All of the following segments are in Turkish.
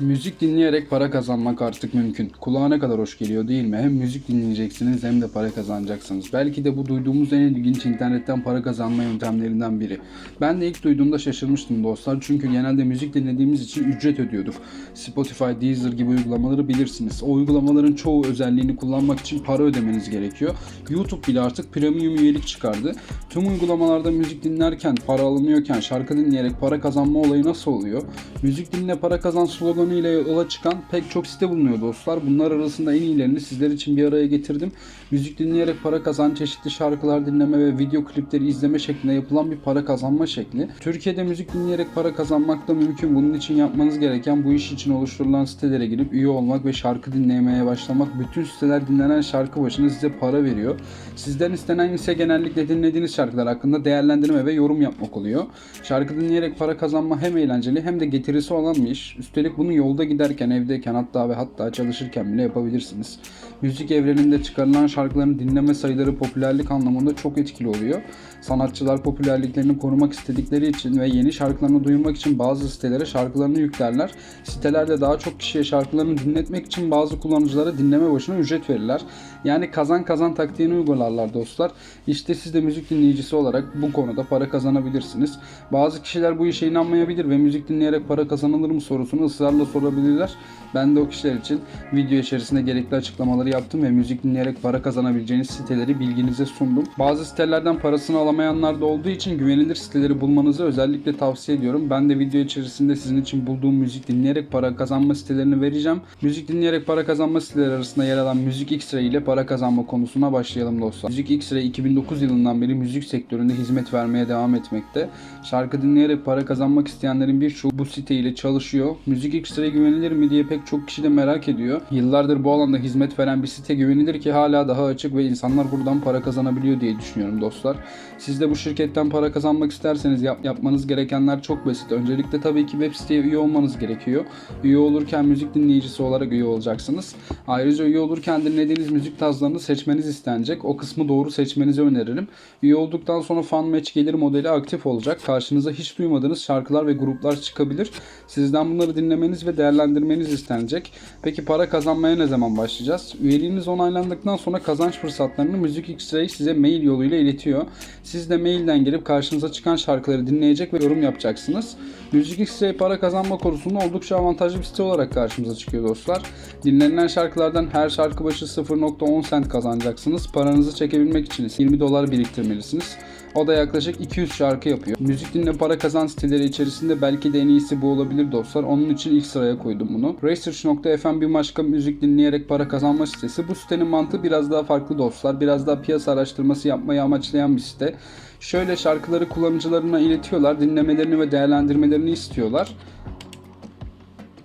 Müzik dinleyerek para kazanmak artık mümkün. Kulağa ne kadar hoş geliyor değil mi? Hem müzik dinleyeceksiniz hem de para kazanacaksınız. Belki de bu duyduğumuz en ilginç internetten para kazanma yöntemlerinden biri. Ben de ilk duyduğumda şaşırmıştım dostlar. Çünkü genelde müzik dinlediğimiz için ücret ödüyorduk. Spotify, Deezer gibi uygulamaları bilirsiniz. O uygulamaların çoğu özelliğini kullanmak için para ödemeniz gerekiyor. YouTube bile artık premium üyelik çıkardı. Tüm uygulamalarda müzik dinlerken, para alınıyorken şarkı dinleyerek para kazanma olayı nasıl oluyor? Müzik dinle para kazan sloganı ile yola çıkan pek çok site bulunuyor dostlar. Bunlar arasında en iyilerini sizler için bir araya getirdim. Müzik dinleyerek para kazan, çeşitli şarkılar dinleme ve video klipleri izleme şeklinde yapılan bir para kazanma şekli. Türkiye'de müzik dinleyerek para kazanmak da mümkün. Bunun için yapmanız gereken bu iş için oluşturulan sitelere girip üye olmak ve şarkı dinlemeye başlamak. Bütün siteler dinlenen şarkı başına size para veriyor. Sizden istenen ise genellikle dinlediğiniz şarkılar hakkında değerlendirme ve yorum yapmak oluyor. Şarkı dinleyerek para kazanma hem eğlenceli hem de getirisi olan bir iş. Üstelik bunu yolda giderken, evdeyken hatta ve hatta çalışırken bile yapabilirsiniz. Müzik evreninde çıkarılan şarkıların dinleme sayıları popülerlik anlamında çok etkili oluyor. Sanatçılar popülerliklerini korumak istedikleri için ve yeni şarkılarını duyurmak için bazı sitelere şarkılarını yüklerler. Sitelerde daha çok kişiye şarkılarını dinletmek için bazı kullanıcılara dinleme başına ücret verirler. Yani kazan kazan taktiğini uygularlar dostlar. İşte siz de müzik dinleyicisi olarak bu konuda para kazanabilirsiniz. Bazı kişiler bu işe inanmayabilir ve müzik dinleyerek para kazanılır mı sorusunu ısrarla sorabilirler. Ben de o kişiler için video içerisinde gerekli açıklamaları yaptım ve müzik dinleyerek para kazanabileceğiniz siteleri bilginize sundum. Bazı sitelerden parasını alamayanlar da olduğu için güvenilir siteleri bulmanızı özellikle tavsiye ediyorum. Ben de video içerisinde sizin için bulduğum müzik dinleyerek para kazanma sitelerini vereceğim. Müzik dinleyerek para kazanma siteleri arasında yer alan Müzik X-Ray ile para kazanma konusuna başlayalım dostlar. Müzik X-Ray 2009 yılından beri müzik sektöründe hizmet vermeye devam etmekte. Şarkı dinleyerek para kazanmak isteyenlerin birçoğu bu site ile çalışıyor. Müzik X-Ray güvenilir mi diye pek çok kişi de merak ediyor. Yıllardır bu alanda hizmet veren bir site güvenilir ki hala daha açık ve insanlar buradan para kazanabiliyor diye düşünüyorum dostlar. Siz de bu şirketten para kazanmak isterseniz yap- yapmanız gerekenler çok basit. Öncelikle tabii ki web siteye üye olmanız gerekiyor. Üye olurken müzik dinleyicisi olarak üye olacaksınız. Ayrıca üye olurken dinlediğiniz müzik tarzlarını seçmeniz istenecek. O kısmı doğru seçmenizi öneririm. Üye olduktan sonra fan match gelir modeli aktif olacak. Karşınıza hiç duymadığınız şarkılar ve gruplar çıkabilir. Sizden bunları dinlemeniz ve değerlendirmeniz istenecek. Peki para kazanmaya ne zaman başlayacağız? Üyeliğiniz onaylandıktan sonra kazanç fırsatlarını Müzik X-Ray size mail yoluyla iletiyor. Siz de mailden girip karşınıza çıkan şarkıları dinleyecek ve yorum yapacaksınız. Müzik X-Ray para kazanma konusunda oldukça avantajlı bir site olarak karşımıza çıkıyor dostlar. Dinlenilen şarkılardan her şarkı başı 0.10 cent kazanacaksınız. Paranızı çekebilmek için ise 20 dolar biriktirmelisiniz. O da yaklaşık 200 şarkı yapıyor. Müzik dinle para kazan siteleri içerisinde belki de en iyisi bu olabilir dostlar. Onun için ilk sıraya koydum bunu. Research.fm bir başka müzik dinleyerek para kazanma sitesi. Bu sitenin mantığı biraz daha farklı dostlar. Biraz daha piyasa araştırması yapmayı amaçlayan bir site. Şöyle şarkıları kullanıcılarına iletiyorlar. Dinlemelerini ve değerlendirmelerini istiyorlar.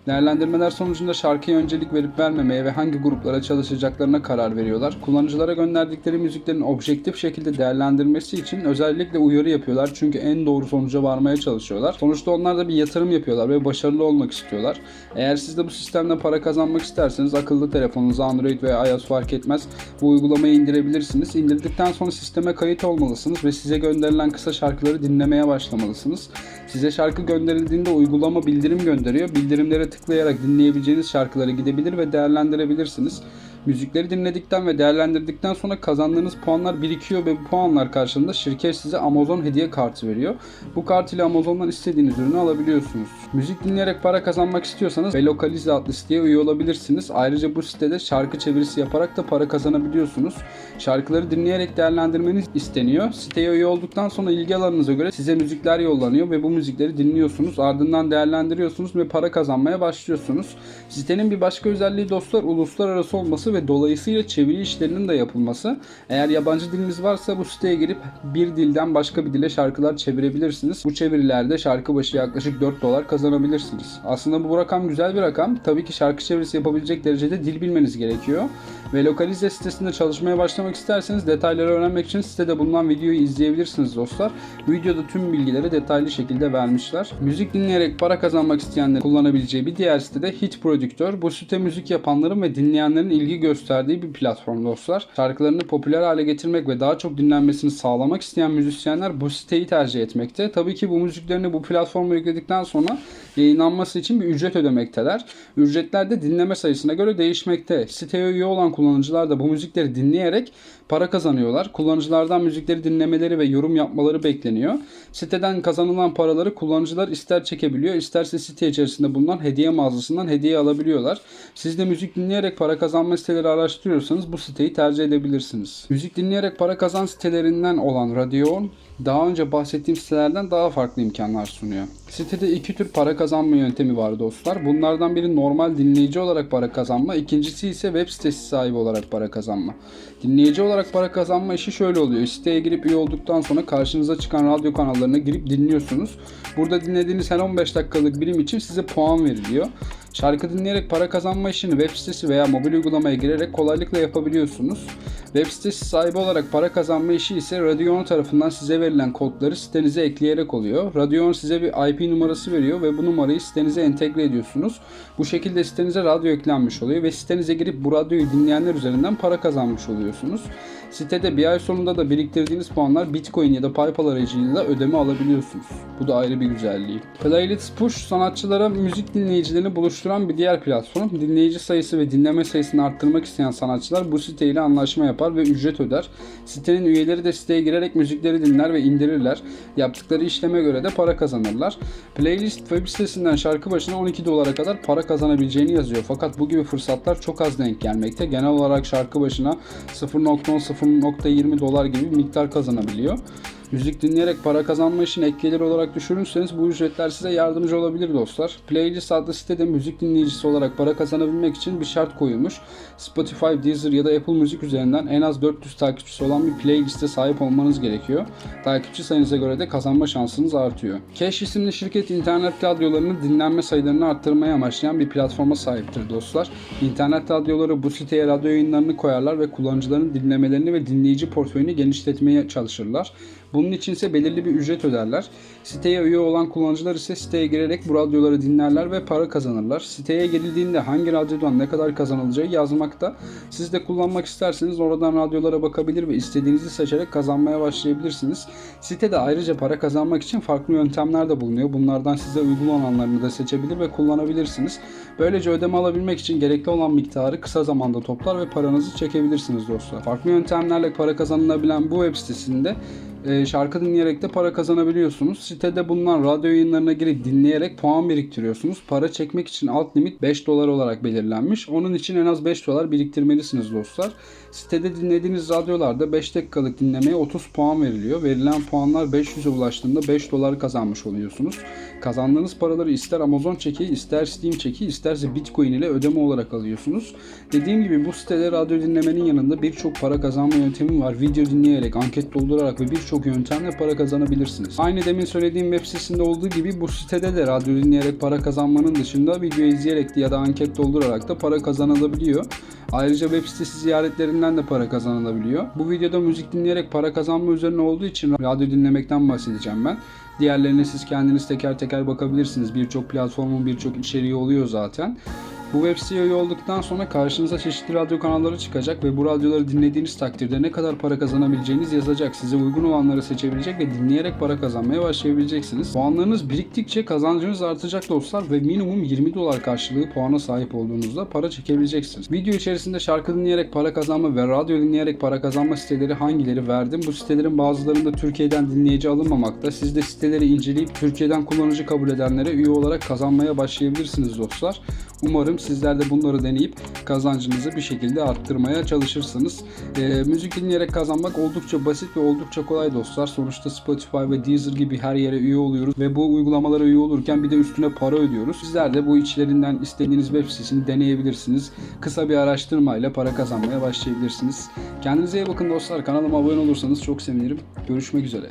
Değerlendirmeler sonucunda şarkıya öncelik verip vermemeye ve hangi gruplara çalışacaklarına karar veriyorlar. Kullanıcılara gönderdikleri müziklerin objektif şekilde değerlendirmesi için özellikle uyarı yapıyorlar. Çünkü en doğru sonuca varmaya çalışıyorlar. Sonuçta onlar da bir yatırım yapıyorlar ve başarılı olmak istiyorlar. Eğer siz de bu sistemden para kazanmak isterseniz akıllı telefonunuza Android veya iOS fark etmez bu uygulamayı indirebilirsiniz. İndirdikten sonra sisteme kayıt olmalısınız ve size gönderilen kısa şarkıları dinlemeye başlamalısınız. Size şarkı gönderildiğinde uygulama bildirim gönderiyor. Bildirimlere tıklayarak dinleyebileceğiniz şarkılara gidebilir ve değerlendirebilirsiniz. Müzikleri dinledikten ve değerlendirdikten sonra kazandığınız puanlar birikiyor ve bu puanlar karşılığında şirket size Amazon hediye kartı veriyor. Bu kart ile Amazon'dan istediğiniz ürünü alabiliyorsunuz. Müzik dinleyerek para kazanmak istiyorsanız ve Lokalize adlı siteye üye olabilirsiniz. Ayrıca bu sitede şarkı çevirisi yaparak da para kazanabiliyorsunuz. Şarkıları dinleyerek değerlendirmeniz isteniyor. Siteye üye olduktan sonra ilgi alanınıza göre size müzikler yollanıyor ve bu müzikleri dinliyorsunuz. Ardından değerlendiriyorsunuz ve para kazanmaya başlıyorsunuz. Sitenin bir başka özelliği dostlar uluslararası olması ve dolayısıyla çeviri işlerinin de yapılması. Eğer yabancı diliniz varsa bu siteye girip bir dilden başka bir dile şarkılar çevirebilirsiniz. Bu çevirilerde şarkı başı yaklaşık 4 dolar kazanabilirsiniz. Aslında bu rakam güzel bir rakam. Tabii ki şarkı çevirisi yapabilecek derecede dil bilmeniz gerekiyor. Ve Lokalize sitesinde çalışmaya başlamak isterseniz detayları öğrenmek için sitede bulunan videoyu izleyebilirsiniz dostlar. Videoda tüm bilgileri detaylı şekilde vermişler. Müzik dinleyerek para kazanmak isteyenlerin kullanabileceği bir diğer site de Hit Prodüktör. Bu site müzik yapanların ve dinleyenlerin ilgi gösterdiği bir platform dostlar. Şarkılarını popüler hale getirmek ve daha çok dinlenmesini sağlamak isteyen müzisyenler bu siteyi tercih etmekte. Tabii ki bu müziklerini bu platforma yükledikten sonra yayınlanması için bir ücret ödemekteler. Ücretler de dinleme sayısına göre değişmekte. Siteye üye olan kullanıcılar da bu müzikleri dinleyerek para kazanıyorlar. Kullanıcılardan müzikleri dinlemeleri ve yorum yapmaları bekleniyor. Siteden kazanılan paraları kullanıcılar ister çekebiliyor, isterse site içerisinde bulunan hediye mağazasından hediye alabiliyorlar. Siz de müzik dinleyerek para kazanma siteleri araştırıyorsanız bu siteyi tercih edebilirsiniz. Müzik dinleyerek para kazan sitelerinden olan Radeon daha önce bahsettiğim sitelerden daha farklı imkanlar sunuyor. Sitede iki tür para kazanma yöntemi var dostlar. Bunlardan biri normal dinleyici olarak para kazanma, ikincisi ise web sitesi sahibi olarak para kazanma. Dinleyici olarak para kazanma işi şöyle oluyor. Siteye girip üye olduktan sonra karşınıza çıkan radyo kanallarına girip dinliyorsunuz. Burada dinlediğiniz her 15 dakikalık birim için size puan veriliyor. Şarkı dinleyerek para kazanma işini web sitesi veya mobil uygulamaya girerek kolaylıkla yapabiliyorsunuz. Web sitesi sahibi olarak para kazanma işi ise Radeon tarafından size verilen kodları sitenize ekleyerek oluyor. Radeon size bir IP numarası veriyor ve bu numarayı sitenize entegre ediyorsunuz. Bu şekilde sitenize radyo eklenmiş oluyor ve sitenize girip bu radyoyu dinleyenler üzerinden para kazanmış oluyorsunuz. Sitede bir ay sonunda da biriktirdiğiniz puanlar Bitcoin ya da PayPal aracılığıyla ödeme alabiliyorsunuz. Bu da ayrı bir güzelliği. Playlist Push sanatçılara müzik dinleyicilerini buluşturan bir diğer platform. Dinleyici sayısı ve dinleme sayısını arttırmak isteyen sanatçılar bu siteyle anlaşma yapar ve ücret öder. Sitenin üyeleri de siteye girerek müzikleri dinler ve indirirler. Yaptıkları işleme göre de para kazanırlar. Playlist web sitesinden şarkı başına 12 dolara kadar para kazanabileceğini yazıyor. Fakat bu gibi fırsatlar çok az denk gelmekte. Genel olarak şarkı başına 0.0.20 dolar gibi bir miktar kazanabiliyor. Müzik dinleyerek para kazanma işini ek gelir olarak düşünürseniz bu ücretler size yardımcı olabilir dostlar. Playlist adlı sitede müzik dinleyicisi olarak para kazanabilmek için bir şart koyulmuş. Spotify, Deezer ya da Apple Müzik üzerinden en az 400 takipçisi olan bir playliste sahip olmanız gerekiyor. Takipçi sayınıza göre de kazanma şansınız artıyor. Cash isimli şirket internet radyolarının dinlenme sayılarını arttırmaya amaçlayan bir platforma sahiptir dostlar. İnternet radyoları bu siteye radyo yayınlarını koyarlar ve kullanıcıların dinlemelerini ve dinleyici portföyünü genişletmeye çalışırlar. Bunun için ise belirli bir ücret öderler. Siteye üye olan kullanıcılar ise siteye girerek bu radyoları dinlerler ve para kazanırlar. Siteye girildiğinde hangi radyodan ne kadar kazanılacağı yazmakta. Siz de kullanmak isterseniz oradan radyolara bakabilir ve istediğinizi seçerek kazanmaya başlayabilirsiniz. Sitede ayrıca para kazanmak için farklı yöntemler de bulunuyor. Bunlardan size uygun olanlarını da seçebilir ve kullanabilirsiniz. Böylece ödeme alabilmek için gerekli olan miktarı kısa zamanda toplar ve paranızı çekebilirsiniz dostlar. Farklı yöntemlerle para kazanılabilen bu web sitesinde e, şarkı dinleyerek de para kazanabiliyorsunuz. Sitede bulunan radyo yayınlarına girip dinleyerek puan biriktiriyorsunuz. Para çekmek için alt limit 5 dolar olarak belirlenmiş. Onun için en az 5 dolar biriktirmelisiniz dostlar. Sitede dinlediğiniz radyolarda 5 dakikalık dinlemeye 30 puan veriliyor. Verilen puanlar 500'e ulaştığında 5 dolar kazanmış oluyorsunuz. Kazandığınız paraları ister Amazon çeki, ister Steam çeki, isterse Bitcoin ile ödeme olarak alıyorsunuz. Dediğim gibi bu sitede radyo dinlemenin yanında birçok para kazanma yöntemi var. Video dinleyerek, anket doldurarak ve birçok yöntemle para kazanabilirsiniz. Aynı demin söylediğim web sitesinde olduğu gibi bu sitede de radyo dinleyerek para kazanmanın dışında video izleyerek ya da anket doldurarak da para kazanılabiliyor. Ayrıca web sitesi ziyaretlerinden de para kazanılabiliyor. Bu videoda müzik dinleyerek para kazanma üzerine olduğu için radyo dinlemekten bahsedeceğim ben. Diğerlerine siz kendiniz teker teker bakabilirsiniz. Birçok platformun birçok içeriği oluyor zaten. Bu web üye olduktan sonra karşınıza çeşitli radyo kanalları çıkacak ve bu radyoları dinlediğiniz takdirde ne kadar para kazanabileceğiniz yazacak. Size uygun olanları seçebilecek ve dinleyerek para kazanmaya başlayabileceksiniz. Puanlarınız biriktikçe kazancınız artacak dostlar ve minimum 20 dolar karşılığı puana sahip olduğunuzda para çekebileceksiniz. Video içerisinde şarkı dinleyerek para kazanma ve radyo dinleyerek para kazanma siteleri hangileri verdim. Bu sitelerin bazılarında Türkiye'den dinleyici alınmamakta. Siz de siteleri inceleyip Türkiye'den kullanıcı kabul edenlere üye olarak kazanmaya başlayabilirsiniz dostlar. Umarım sizler de bunları deneyip kazancınızı bir şekilde arttırmaya çalışırsınız. E, müzik dinleyerek kazanmak oldukça basit ve oldukça kolay dostlar. Sonuçta Spotify ve Deezer gibi her yere üye oluyoruz ve bu uygulamalara üye olurken bir de üstüne para ödüyoruz. Sizler de bu içlerinden istediğiniz web sitesini deneyebilirsiniz. Kısa bir araştırmayla para kazanmaya başlayabilirsiniz. Kendinize iyi bakın dostlar. Kanalıma abone olursanız çok sevinirim. Görüşmek üzere.